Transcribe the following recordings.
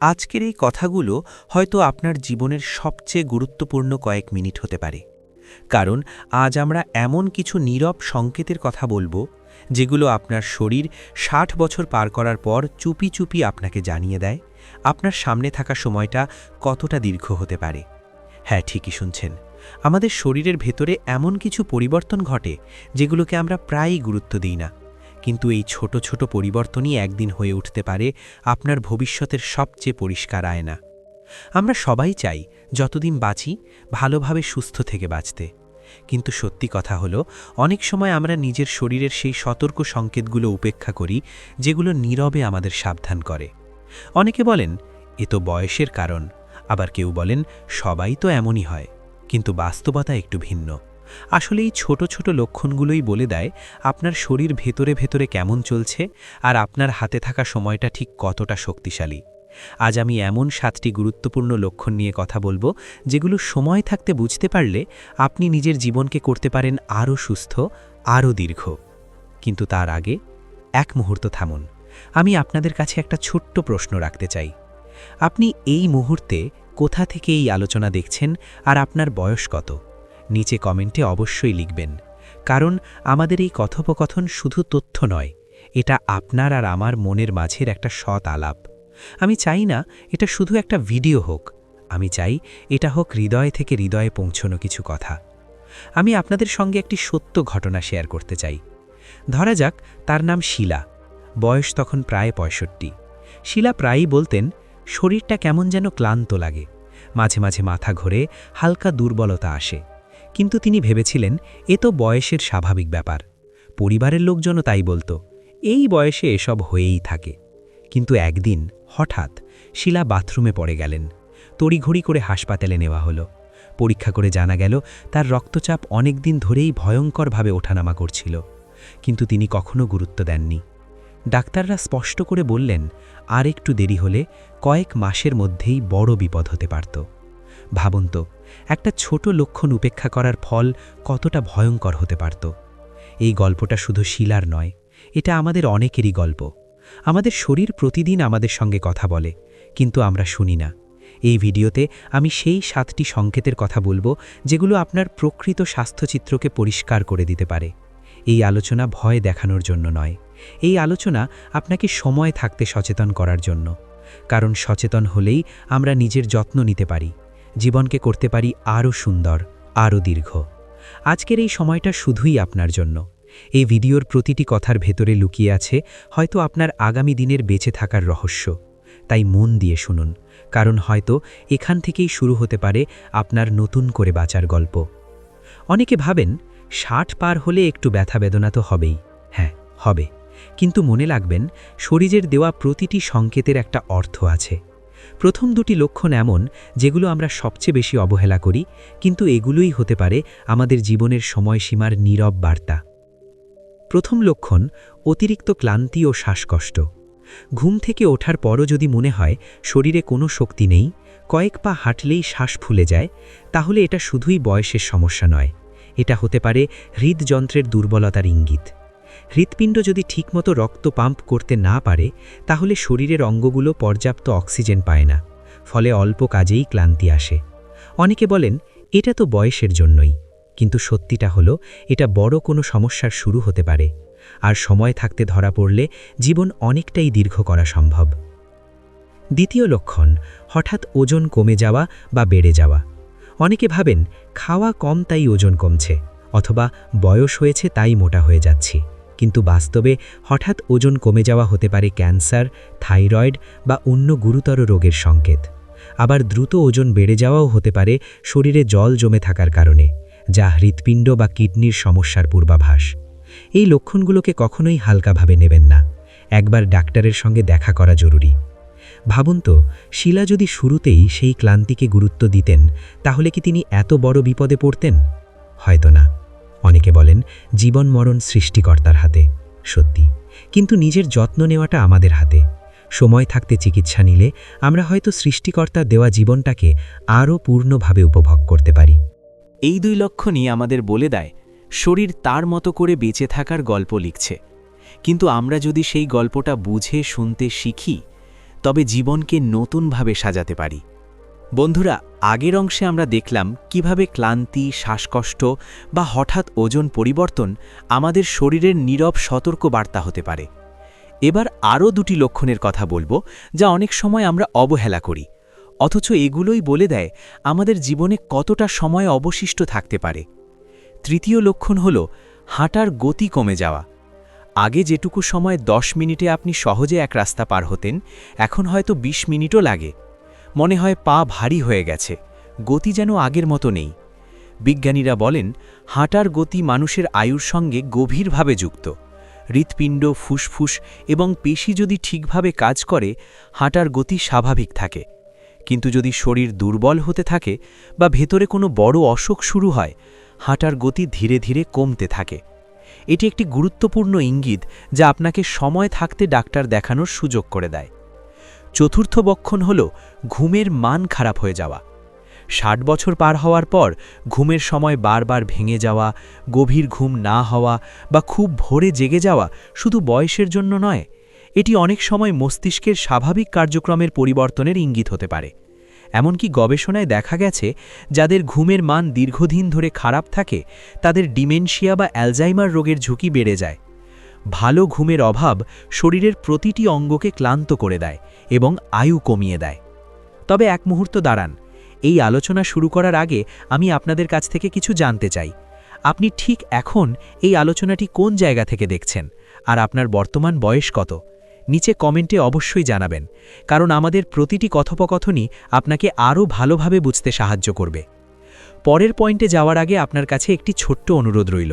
আজকের এই কথাগুলো হয়তো আপনার জীবনের সবচেয়ে গুরুত্বপূর্ণ কয়েক মিনিট হতে পারে। কারণ আজ আমরা এমন কিছু নীরব সংকেতের কথা বলব, যেগুলো আপনার শরীর ষাট বছর পার করার পর চুপি চুপি আপনাকে জানিয়ে দেয়, আপনার সামনে থাকা সময়টা কতটা দীর্ঘ হতে পারে। হ্যাঁ ঠিকই শুনছেন। আমাদের শরীরের ভেতরে এমন কিছু পরিবর্তন ঘটে, যেগুলোকে আমরা প্রায়ই গুরুত্ব দিই না। কিন্তু এই ছোট ছোট পরিবর্তনই একদিন হয়ে উঠতে পারে আপনার ভবিষ্যতের সবচেয়ে পরিষ্কার আয়না। আমরা সবাই চাই যতদিন বাঁচি, ভালোভাবে সুস্থ থেকে বাঁচতে। কিন্তু সত্যি কথা হলো, অনেক সময় আমরা নিজের শরীরের সেই সতর্ক সংকেতগুলো উপেক্ষা করি, যেগুলো নীরবে আমাদের সাবধান করে। অনেকে বলেন, এ তো বয়সের কারণ। আবার কেউ বলেন, সবাই তো এমনই হয়। কিন্তু বাস্তবতা একটু ভিন্ন। আসলে এই ছোট ছোট লক্ষণগুলোই বলে দেয় আপনার শরীর ভেতরে ভেতরে কেমন চলছে আর আপনার হাতে থাকা সময়টা ঠিক কতটা শক্তিশালী। আজ আমি এমন সাতটি গুরুত্বপূর্ণ লক্ষণ নিয়ে কথা বলব যেগুলো সময় থাকতে বুঝতে পারলে আপনি নিজের জীবনকে করতে পারেন আরও সুস্থ, আরও দীর্ঘ। কিন্তু তার আগে এক মুহূর্ত থামুন। আমি আপনাদের কাছে একটা ছোট্ট প্রশ্ন রাখতে চাই। আপনি এই মুহূর্তে কোথা থেকে এই আলোচনা দেখছেন আর আপনার বয়স কত? নিচে কমেন্টে অবশ্যই লিখবেন। কারণ আমাদের এই কথোপকথন শুধু তথ্য নয়, এটা আপনার আর আমার মনের মাঝের একটা সৎ আলাপ। আমি চাই না এটা শুধু একটা ভিডিও হোক, আমি চাই এটা হোক হৃদয় থেকে হৃদয়ে পৌঁছনো কিছু কথা। আমি আপনাদের সঙ্গে একটি সত্য ঘটনা শেয়ার করতে চাই। ধরা যাক তার নাম শিলা, বয়স তখন প্রায় পঁয়ষট্টি। শিলা প্রায়ই বলতেন, শরীরটা কেমন যেন ক্লান্ত লাগে, মাঝে মাঝে মাথা ঘোরে হালকা দুর্বলতা আসে। কিন্তু তিনি ভেবেছিলেন, এ তো বয়সের স্বাভাবিক ব্যাপার। পরিবারের লোকজনও তাই বলতো, এই বয়সে এসব হয়েই থাকে। কিন্তু একদিন হঠাৎ শিলা বাথরুমে পড়ে গেলেন। তড়িঘড়ি করে হাসপাতালে নেওয়া হলো। পরীক্ষা করে জানা গেল, তার রক্তচাপ অনেক দিন ধরেই ভয়ঙ্করভাবে ওঠানামা করছিল। কিন্তু তিনি কখনো গুরুত্ব দেননি। ডাক্তাররা স্পষ্ট করে বললেন, আর একটু দেরি হলে কয়েক মাসের মধ্যেই বড় বিপদ হতে পারত। ভাবুন তো একটা ছোট লক্ষণ উপেক্ষা করার ফল কতটা ভয়ঙ্কর হতে পারত। এই গল্পটা শুধু শিলার নয়, এটা আমাদের অনেকেরই গল্প। আমাদের শরীর প্রতিদিন আমাদের সঙ্গে কথা বলে, কিন্তু আমরা শুনি না। এই ভিডিওতে আমি সেই সাতটি সংকেতের কথা বলব যেগুলো আপনার প্রকৃত স্বাস্থ্যচিত্রকে পরিষ্কার করে দিতে পারে। এই আলোচনা ভয় দেখানোর জন্য নয়, এই আলোচনা আপনাকে সময় থাকতে সচেতন করার জন্য। কারণ সচেতন হলেই আমরা নিজের যত্ন নিতে পারি। জীবনকে করতে পারি আরও সুন্দর, আরও দীর্ঘ। আজকের এই সময়টা শুধুই আপনার জন্য। এই ভিডিওর প্রতিটি কথার ভেতরে লুকিয়ে আছে হয়তো আপনার আগামী দিনের বেঁচে থাকার রহস্য। তাই মন দিয়ে শুনুন, কারণ হয়তো এখান থেকেই শুরু হতে পারে আপনার নতুন করে বাঁচার গল্প। অনেকে ভাবেন, ষাট পার হলে একটু ব্যথা বেদনা তো হবেই। হ্যাঁ হবে। কিন্তু মনে লাগবেন শরীরের দেওয়া প্রতিটি সংকেতের একটা অর্থ আছে। প্রথম দুটি লক্ষণ এমন যেগুলো আমরা সবচেয়ে বেশি অবহেলা করি, কিন্তু এগুলোই হতে পারে আমাদের জীবনের সময়সীমার নীরব বার্তা। প্রথম লক্ষণ, অতিরিক্ত ক্লান্তি ও শ্বাসকষ্ট। ঘুম থেকে ওঠার পরও যদি মনে হয় শরীরে কোনো শক্তি নেই, কয়েক পা হাঁটলেই শ্বাস ফুলে যায়, তাহলে এটা শুধুই বয়সের সমস্যা নয়, এটা হতে পারে হৃদযন্ত্রের দুর্বলতার ইঙ্গিত। হৃৎপিণ্ড যদি ঠিকমতো রক্ত পাম্প করতে না পারে, তাহলে শরীরের অঙ্গগুলো পর্যাপ্ত অক্সিজেন পায় না, ফলে অল্প কাজেই ক্লান্তি আসে। অনেকে বলেন, এটা তো বয়সের জন্যই, কিন্তু সত্যিটা হলো, এটা বড় কোনো সমস্যার শুরু হতে পারে, আর সময় থাকতে ধরা পড়লে জীবন অনেকটাই দীর্ঘ করা সম্ভব। দ্বিতীয় লক্ষণ, হঠাৎ ওজন কমে যাওয়া বা বেড়ে যাওয়া। অনেকে ভাবেন, খাওয়া কম তাই ওজন কমছে, অথবা বয়স হয়েছে তাই মোটা হয়ে যাচ্ছি। কিন্তু বাস্তবে হঠাৎ ওজন কমে যাওয়া হতে পারে ক্যান্সার, থাইরয়েড বা অন্য গুরুতর রোগের সংকেত। আবার দ্রুত ওজন বেড়ে যাওয়াও হতে পারে শরীরে জল জমে থাকার কারণে, যা হৃৎপিণ্ড বা কিডনির সমস্যার পূর্বাভাস। এই লক্ষণগুলোকে কখনোই হালকাভাবে নেবেন না। একবার ডাক্তারের সঙ্গে দেখা করা জরুরি। ভাবুন তো, শিলা যদি শুরুতেই সেই ক্লান্তিকে গুরুত্ব দিতেন, তাহলে কি তিনি এত বড় বিপদে পড়তেন? হয়তো না। অনেকে বলেন, জীবন মরণ সৃষ্টিকর্তার হাতে। সত্যি। কিন্তু নিজের যত্ন নেওয়াটা আমাদের হাতে। সময় থাকতে চিকিৎসা নিলে আমরা হয়তো সৃষ্টিকর্তার দেওয়া জীবনটাকে আরও পূর্ণভাবে উপভোগ করতে পারি। এই দুই লক্ষণই আমাদের বলে দেয়, শরীর তার মতো করে বেঁচে থাকার গল্প লিখছে। কিন্তু আমরা যদি সেই গল্পটা বুঝে, শুনতে শিখি, তবে জীবনকে নতুনভাবে সাজাতে পারি। বন্ধুরা, আগের অংশে আমরা দেখলাম কীভাবে ক্লান্তি, শ্বাসকষ্ট বা হঠাৎ ওজন পরিবর্তন আমাদের শরীরের নীরব সতর্ক বার্তা হতে পারে। এবার আরও দুটি লক্ষণের কথা বলব যা অনেক সময় আমরা অবহেলা করি। অথচ এগুলোই বলে দেয় আমাদের জীবনে কতটা সময় অবশিষ্ট থাকতে পারে। তৃতীয় লক্ষণ হল হাঁটার গতি কমে যাওয়া। আগে যেটুকু সময় দশ মিনিটে আপনি সহজে এক রাস্তা পার হতেন, এখন হয়তো ২০ মিনিটও লাগে। মনে হয় পা ভারী হয়ে গেছে, গতি যেন আগের মতো নেই। বিজ্ঞানীরা বলেন, হাঁটার গতি মানুষের আয়ুর সঙ্গে গভীরভাবে যুক্ত। হৃৎপিণ্ড ফুসফুস এবং পেশি যদি ঠিকভাবে কাজ করে, হাঁটার গতি স্বাভাবিক থাকে। কিন্তু যদি শরীর দুর্বল হতে থাকে বা ভেতরে কোনো বড় অসুখ শুরু হয়, হাঁটার গতি ধীরে ধীরে কমতে থাকে। এটি একটি গুরুত্বপূর্ণ ইঙ্গিত যা আপনাকে সময় থাকতে ডাক্তার দেখানোর সুযোগ করে দেয়। চতুর্থ বক্ষণ হল ঘুমের মান খারাপ হয়ে যাওয়া। ষাট বছর পার হওয়ার পর ঘুমের সময় বারবার ভেঙে যাওয়া, গভীর ঘুম না হওয়া বা খুব ভোরে জেগে যাওয়া শুধু বয়সের জন্য নয়, এটি অনেক সময় মস্তিষ্কের স্বাভাবিক কার্যক্রমের পরিবর্তনের ইঙ্গিত হতে পারে। এমনকি গবেষণায় দেখা গেছে, যাদের ঘুমের মান দীর্ঘদিন ধরে খারাপ থাকে, তাদের ডিমেনশিয়া বা অ্যালজাইমার রোগের ঝুঁকি বেড়ে যায়। ভালো ঘুমের অভাব শরীরের প্রতিটি অঙ্গকে ক্লান্ত করে দেয় এবং আয়ু কমিয়ে দেয়। তবে এক মুহূর্ত দাঁড়ান, এই আলোচনা শুরু করার আগে আমি আপনাদের কাছ থেকে কিছু জানতে চাই। আপনি ঠিক এখন এই আলোচনাটি কোন জায়গা থেকে দেখছেন আর আপনার বর্তমান বয়স কত? নিচে কমেন্টে অবশ্যই জানাবেন, কারণ আমাদের প্রতিটি কথোপকথনই আপনাকে আরও ভালোভাবে বুঝতে সাহায্য করবে। পরের পয়েন্টে যাওয়ার আগে আপনার কাছে একটি ছোট্ট অনুরোধ রইল।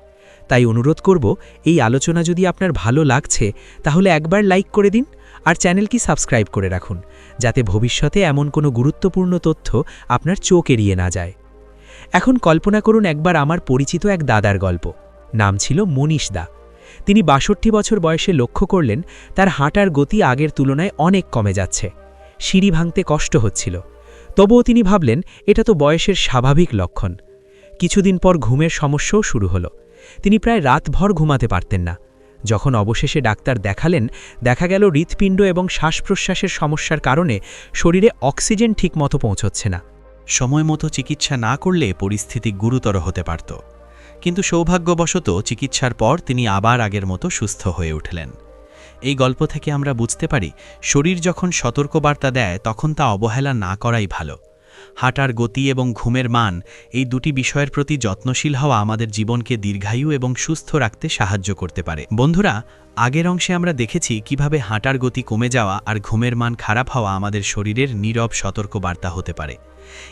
তাই অনুরোধ করব, এই আলোচনা যদি আপনার ভালো লাগছে, তাহলে একবার লাইক করে দিন আর চ্যানেলটি সাবস্ক্রাইব করে রাখুন, যাতে ভবিষ্যতে এমন কোনো গুরুত্বপূর্ণ তথ্য আপনার চোখ এড়িয়ে না যায়। এখন কল্পনা করুন একবার আমার পরিচিত এক দাদার গল্প, নাম ছিল মনীষ দা। তিনি বাষট্টি বছর বয়সে লক্ষ্য করলেন, তার হাঁটার গতি আগের তুলনায় অনেক কমে যাচ্ছে, সিঁড়ি ভাঙতে কষ্ট হচ্ছিল। তবুও তিনি ভাবলেন, এটা তো বয়সের স্বাভাবিক লক্ষণ। কিছুদিন পর ঘুমের সমস্যাও শুরু হলো। তিনি প্রায় রাতভর ঘুমাতে পারতেন না। যখন অবশেষে ডাক্তার দেখালেন, দেখা গেল হৃৎপিণ্ড এবং শ্বাস প্রশ্বাসের সমস্যার কারণে শরীরে অক্সিজেন ঠিকমতো পৌঁছচ্ছে না। সময় মতো চিকিৎসা না করলে পরিস্থিতি গুরুতর হতে পারত। কিন্তু সৌভাগ্যবশত চিকিৎসার পর তিনি আবার আগের মতো সুস্থ হয়ে উঠলেন। এই গল্প থেকে আমরা বুঝতে পারি, শরীর যখন সতর্কবার্তা দেয়, তখন তা অবহেলা না করাই ভালো। হাঁটার গতি এবং ঘুমের মান, এই দুটি বিষয়ের প্রতি যত্নশীল হওয়া আমাদের জীবনকে দীর্ঘায়ু এবং সুস্থ রাখতে সাহায্য করতে পারে। বন্ধুরা, আগের অংশে আমরা দেখেছি কীভাবে হাঁটার গতি কমে যাওয়া আর ঘুমের মান খারাপ হওয়া আমাদের শরীরের নীরব সতর্কবার্তা হতে পারে।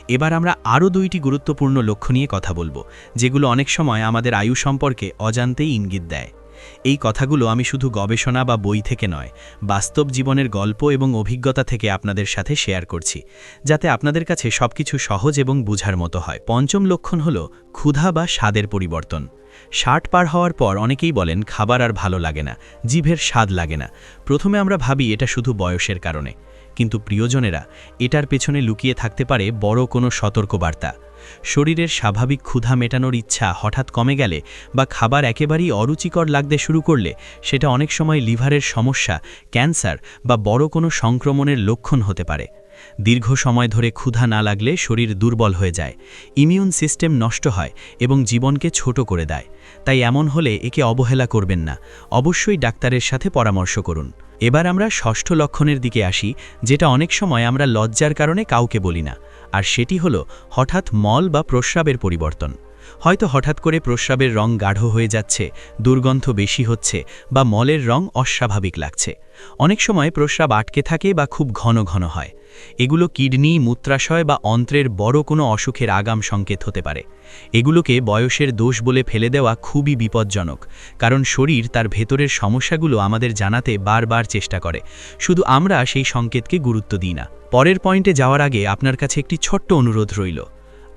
এবার আমরা আরও দুইটি গুরুত্বপূর্ণ লক্ষ্য নিয়ে কথা বলব, যেগুলো অনেক সময় আমাদের আয়ু সম্পর্কে অজান্তেই ইঙ্গিত দেয়। এই কথাগুলো আমি শুধু গবেষণা বা বই থেকে নয়, বাস্তব জীবনের গল্প এবং অভিজ্ঞতা থেকে আপনাদের সাথে শেয়ার করছি, যাতে আপনাদের কাছে সবকিছু সহজ এবং বুঝার মতো হয়। পঞ্চম লক্ষণ হল ক্ষুধা বা স্বাদের পরিবর্তন। ষাট পার হওয়ার পর অনেকেই বলেন, খাবার আর ভালো লাগে না, জিভের স্বাদ লাগে না। প্রথমে আমরা ভাবি, এটা শুধু বয়সের কারণে। কিন্তু প্রিয়জনেরা, এটার পেছনে লুকিয়ে থাকতে পারে বড় কোনো সতর্কবার্তা। শরীরের স্বাভাবিক ক্ষুধা মেটানোর ইচ্ছা হঠাৎ কমে গেলে বা খাবার একেবারেই অরুচিকর লাগতে শুরু করলে সেটা অনেক সময় লিভারের সমস্যা, ক্যান্সার বা বড় কোনো সংক্রমণের লক্ষণ হতে পারে। দীর্ঘ সময় ধরে ক্ষুধা না লাগলে শরীর দুর্বল হয়ে যায়, ইমিউন সিস্টেম নষ্ট হয় এবং জীবনকে ছোট করে দেয়। তাই এমন হলে একে অবহেলা করবেন না, অবশ্যই ডাক্তারের সাথে পরামর্শ করুন। এবার আমরা ষষ্ঠ লক্ষণের দিকে আসি, যেটা অনেক সময় আমরা লজ্জার কারণে কাউকে বলি না। আর সেটি হল হঠাৎ মল বা প্রস্রাবের পরিবর্তন। হয়তো হঠাৎ করে প্রস্রাবের রং গাঢ় হয়ে যাচ্ছে, দুর্গন্ধ বেশি হচ্ছে বা মলের রং অস্বাভাবিক লাগছে। অনেক সময় প্রস্রাব আটকে থাকে বা খুব ঘন ঘন হয়। এগুলো কিডনি, মূত্রাশয় বা অন্ত্রের বড় কোনো অসুখের আগাম সংকেত হতে পারে। এগুলোকে বয়সের দোষ বলে ফেলে দেওয়া খুবই বিপজ্জনক, কারণ শরীর তার ভেতরের সমস্যাগুলো আমাদের জানাতে বারবার চেষ্টা করে। শুধু আমরা সেই সংকেতকে গুরুত্ব দিই না। পরের পয়েন্টে যাওয়ার আগে আপনার কাছে একটি ছোট্ট অনুরোধ রইল।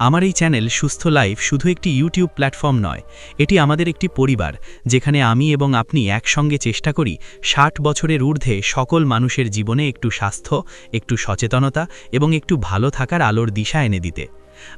আমার এই চ্যানেল সুস্থ লাইফ শুধু একটি ইউটিউব প্ল্যাটফর্ম নয়, এটি আমাদের একটি পরিবার, যেখানে আমি এবং আপনি একসঙ্গে চেষ্টা করি ষাট বছরের ঊর্ধ্বে সকল মানুষের জীবনে একটু স্বাস্থ্য, একটু সচেতনতা এবং একটু ভালো থাকার আলোর দিশা এনে দিতে।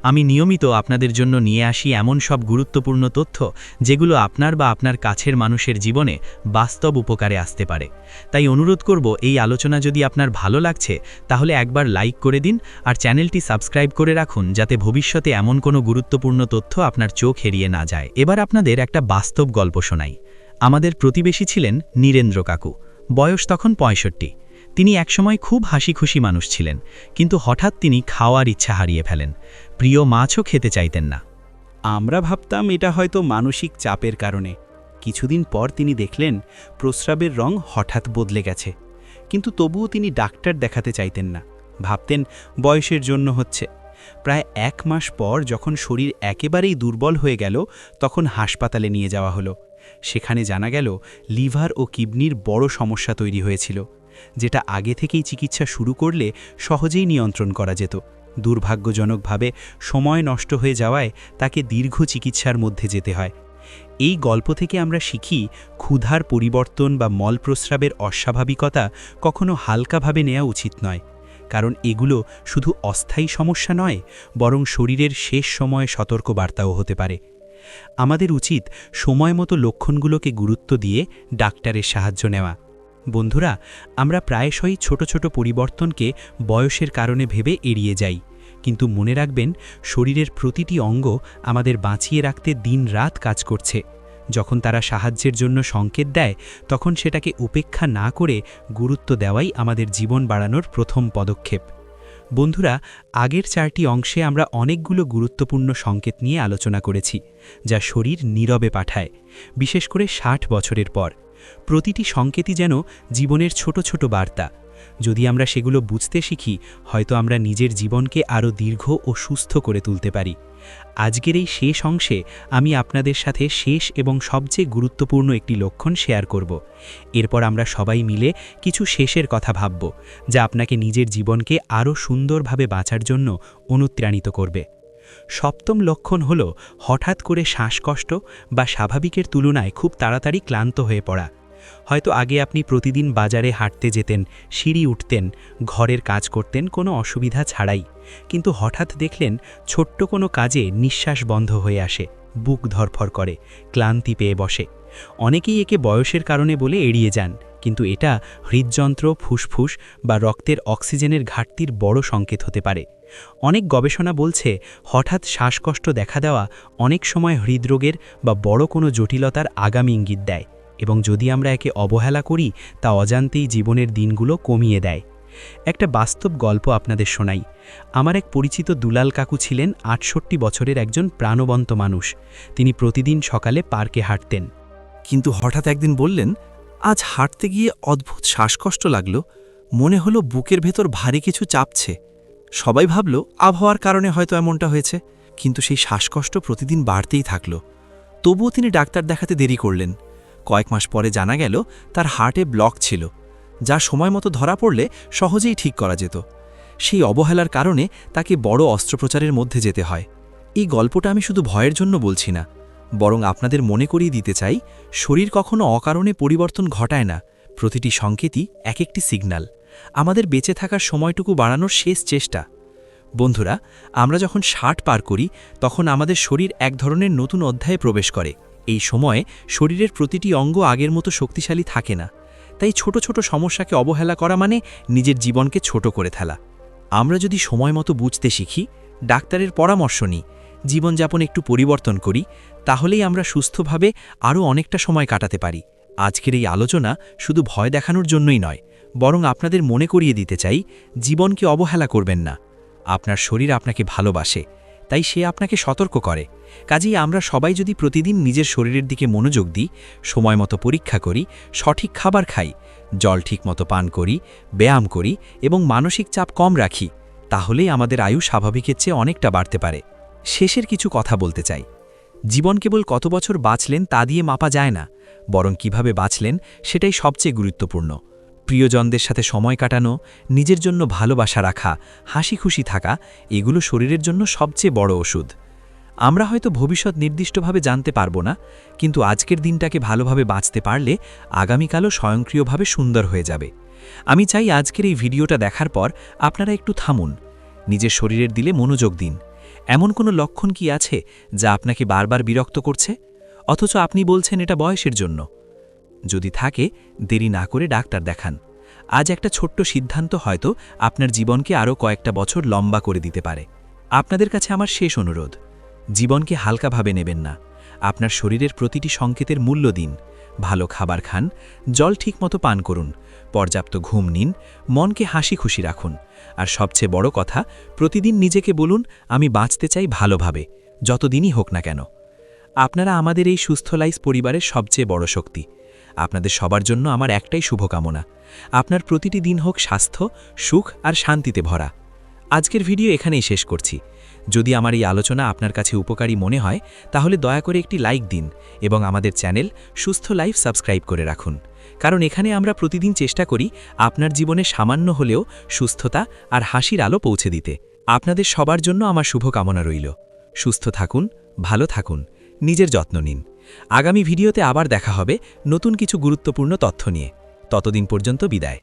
আমি নিয়মিত আপনাদের জন্য নিয়ে আসি এমন সব গুরুত্বপূর্ণ তথ্য, যেগুলো আপনার বা আপনার কাছের মানুষের জীবনে বাস্তব উপকারে আসতে পারে। তাই অনুরোধ করব, এই আলোচনা যদি আপনার ভালো লাগছে, তাহলে একবার লাইক করে দিন আর চ্যানেলটি সাবস্ক্রাইব করে রাখুন, যাতে ভবিষ্যতে এমন কোনো গুরুত্বপূর্ণ তথ্য আপনার চোখ হেরিয়ে না যায়। এবার আপনাদের একটা বাস্তব গল্প শোনাই। আমাদের প্রতিবেশী ছিলেন নীরেন্দ্র কাকু। বয়স তখন পঁয়ষট্টি। তিনি একসময় খুব হাসি খুশি মানুষ ছিলেন, কিন্তু হঠাৎ তিনি খাওয়ার ইচ্ছা হারিয়ে ফেলেন। প্রিয় মাছও খেতে চাইতেন না। আমরা ভাবতাম এটা হয়তো মানসিক চাপের কারণে। কিছুদিন পর তিনি দেখলেন, প্রস্রাবের রং হঠাৎ বদলে গেছে। কিন্তু তবুও তিনি ডাক্তার দেখাতে চাইতেন না। ভাবতেন, বয়সের জন্য হচ্ছে। প্রায় এক মাস পর যখন শরীর একেবারেই দুর্বল হয়ে গেল, তখন হাসপাতালে নিয়ে যাওয়া হলো। সেখানে জানা গেল, লিভার ও কিডনির বড় সমস্যা তৈরি হয়েছিল। যেটা আগে থেকেই চিকিৎসা শুরু করলে সহজেই নিয়ন্ত্রণ করা যেত। দুর্ভাগ্যজনকভাবে সময় নষ্ট হয়ে যাওয়ায় তাকে দীর্ঘ চিকিৎসার মধ্যে যেতে হয়। এই গল্প থেকে আমরা শিখি, ক্ষুধার পরিবর্তন বা মলপ্রস্রাবের অস্বাভাবিকতা কখনো হালকাভাবে নেওয়া উচিত নয়। কারণ এগুলো শুধু অস্থায়ী সমস্যা নয়, বরং শরীরের শেষ সময়ে সতর্ক বার্তাও হতে পারে। আমাদের উচিত সময় মতো লক্ষণগুলোকে গুরুত্ব দিয়ে ডাক্তারের সাহায্য নেওয়া। বন্ধুরা, আমরা প্রায়শই ছোট ছোট পরিবর্তনকে বয়সের কারণে ভেবে এড়িয়ে যাই। কিন্তু মনে রাখবেন, শরীরের প্রতিটি অঙ্গ আমাদের বাঁচিয়ে রাখতে দিন রাত কাজ করছে। যখন তারা সাহায্যের জন্য সংকেত দেয়, তখন সেটাকে উপেক্ষা না করে গুরুত্ব দেওয়াই আমাদের জীবন বাড়ানোর প্রথম পদক্ষেপ। বন্ধুরা, আগের চারটি অংশে আমরা অনেকগুলো গুরুত্বপূর্ণ সংকেত নিয়ে আলোচনা করেছি, যা শরীর নীরবে পাঠায়, বিশেষ করে ষাট বছরের পর। প্রতিটি সংকেতই যেন জীবনের ছোট ছোট বার্তা। যদি আমরা সেগুলো বুঝতে শিখি, হয়তো আমরা নিজের জীবনকে আরও দীর্ঘ ও সুস্থ করে তুলতে পারি। আজকের এই শেষ অংশে আমি আপনাদের সাথে শেষ এবং সবচেয়ে গুরুত্বপূর্ণ একটি লক্ষণ শেয়ার করব। এরপর আমরা সবাই মিলে কিছু শেষের কথা ভাবব, যা আপনাকে নিজের জীবনকে আরও সুন্দরভাবে বাঁচার জন্য অনুপ্রাণিত করবে। সপ্তম লক্ষণ হল হঠাৎ করে শ্বাসকষ্ট বা স্বাভাবিকের তুলনায় খুব তাড়াতাড়ি ক্লান্ত হয়ে পড়া। হয়তো আগে আপনি প্রতিদিন বাজারে হাঁটতে যেতেন, সিঁড়ি উঠতেন, ঘরের কাজ করতেন, কোনো অসুবিধা ছাড়াই। কিন্তু হঠাৎ দেখলেন ছোট্ট কোনো কাজে নিঃশ্বাস বন্ধ হয়ে আসে। বুক ধরফর করে, ক্লান্তি পেয়ে বসে। অনেকেই একে বয়সের কারণে বলে এড়িয়ে যান, কিন্তু এটা হৃদযন্ত্র, ফুসফুস বা রক্তের অক্সিজেনের ঘাটতির বড় সংকেত হতে পারে। অনেক গবেষণা বলছে, হঠাৎ শ্বাসকষ্ট দেখা দেওয়া অনেক সময় হৃদরোগের বা বড় কোনো জটিলতার আগামী ইঙ্গিত দেয় এবং যদি আমরা একে অবহেলা করি, তা অজান্তেই জীবনের দিনগুলো কমিয়ে দেয়। একটা বাস্তব গল্প আপনাদের শোনাই। আমার এক পরিচিত দুলাল কাকু ছিলেন আটষট্টি বছরের একজন প্রাণবন্ত মানুষ। তিনি প্রতিদিন সকালে পার্কে হাঁটতেন। কিন্তু হঠাৎ একদিন বললেন, আজ হাঁটতে গিয়ে অদ্ভুত শ্বাসকষ্ট লাগল। মনে হলো বুকের ভেতর ভারী কিছু চাপছে। সবাই ভাবল, আবহাওয়ার কারণে হয়তো এমনটা হয়েছে। কিন্তু সেই শ্বাসকষ্ট প্রতিদিন বাড়তেই থাকল। তবুও তিনি ডাক্তার দেখাতে দেরি করলেন। কয়েক মাস পরে জানা গেল, তার হার্টে ব্লক ছিল। যা সময় মতো ধরা পড়লে সহজেই ঠিক করা যেত। সেই অবহেলার কারণে তাকে বড় অস্ত্রোপচারের মধ্যে যেতে হয়। এই গল্পটা আমি শুধু ভয়ের জন্য বলছি না, বরং আপনাদের মনে করিয়ে দিতে চাই, শরীর কখনো অকারণে পরিবর্তন ঘটায় না। প্রতিটি সংকেতই এক একটি সিগন্যাল। আমাদের বেঁচে থাকার সময়টুকু বাড়ানোর শেষ চেষ্টা। বন্ধুরা, আমরা যখন ষাট পার করি, তখন আমাদের শরীর এক ধরনের নতুন অধ্যায়ে প্রবেশ করে। এই সময়ে শরীরের প্রতিটি অঙ্গ আগের মতো শক্তিশালী থাকে না। তাই ছোট ছোট সমস্যাকে অবহেলা করা মানে নিজের জীবনকে ছোট করে ফেলা। আমরা যদি সময় মতো বুঝতে শিখি, ডাক্তারের পরামর্শ নিই, জীবনযাপন একটু পরিবর্তন করি, তাহলেই আমরা সুস্থভাবে আরও অনেকটা সময় কাটাতে পারি। আজকের এই আলোচনা শুধু ভয় দেখানোর জন্যই নয়, বরং আপনাদের মনে করিয়ে দিতে চাই, জীবনকে অবহেলা করবেন না। আপনার শরীর আপনাকে ভালোবাসে তাই সে আপনাকে সতর্ক করে। কাজেই আমরা সবাই যদি প্রতিদিন নিজের শরীরের দিকে মনোযোগ দিই, সময় মতো পরীক্ষা করি, সঠিক খাবার খাই, জল ঠিকমতো পান করি, ব্যায়াম করি এবং মানসিক চাপ কম রাখি, তাহলেই আমাদের আয়ু স্বাভাবিকের চেয়ে অনেকটা বাড়তে পারে। শেষের কিছু কথা বলতে চাই। জীবন কেবল কত বছর বাঁচলেন তা দিয়ে মাপা যায় না, বরং কীভাবে বাঁচলেন সেটাই সবচেয়ে গুরুত্বপূর্ণ। প্রিয়জনদের সাথে সময় কাটানো, নিজের জন্য ভালোবাসা রাখা হাসি খুশি থাকা, এগুলো শরীরের জন্য সবচেয়ে বড় ওষুধ। আমরা হয়তো ভবিষ্যৎ নির্দিষ্টভাবে জানতে পারব না, কিন্তু আজকের দিনটাকে ভালোভাবে বাঁচতে পারলে আগামীকালও স্বয়ংক্রিয়ভাবে সুন্দর হয়ে যাবে। আমি চাই আজকের এই ভিডিওটা দেখার পর আপনারা একটু থামুন, নিজের শরীরের দিলে মনোযোগ দিন। এমন কোনো লক্ষণ কি আছে যা আপনাকে বারবার বিরক্ত করছে? অথচ আপনি বলছেন এটা বয়সের জন্য। যদি থাকে, দেরি না করে ডাক্তার দেখান। আজ একটা ছোট্ট সিদ্ধান্ত হয়তো আপনার জীবনকে আরও কয়েকটা বছর লম্বা করে দিতে পারে। আপনাদের কাছে আমার শেষ অনুরোধ, জীবনকে হালকাভাবে নেবেন না। আপনার শরীরের প্রতিটি সংকেতের মূল্য দিন, ভালো খাবার খান, জল ঠিকমতো পান করুন, পর্যাপ্ত ঘুম নিন, মনকে হাসি খুশি রাখুন। আর সবচেয়ে বড় কথা, প্রতিদিন নিজেকে বলুন, আমি বাঁচতে চাই ভালোভাবে, যতদিনই হোক না কেন। আপনারা আমাদের এই সুস্থ লাইফ পরিবারের সবচেয়ে বড় শক্তি। আপনাদের সবার জন্য আমার একটাই শুভকামনা। আপনার প্রতিটি দিন হোক স্বাস্থ্য, সুখ আর শান্তিতে ভরা। আজকের ভিডিও এখানেই শেষ করছি। যদি আমার এই আলোচনা আপনার কাছে উপকারী মনে হয়, তাহলে দয়া করে একটি লাইক দিন এবং আমাদের চ্যানেল সুস্থ লাইফ সাবস্ক্রাইব করে রাখুন। কারণ এখানে আমরা প্রতিদিন চেষ্টা করি আপনার জীবনে সামান্য হলেও সুস্থতা আর হাসির আলো পৌঁছে দিতে। আপনাদের সবার জন্য আমার শুভকামনা রইল। সুস্থ থাকুন, ভালো থাকুন, নিজের যত্ন নিন। আগামী ভিডিওতে আবার দেখা হবে নতুন কিছু গুরুত্বপূর্ণ তথ্য নিয়ে। ততদিন পর্যন্ত বিদায়।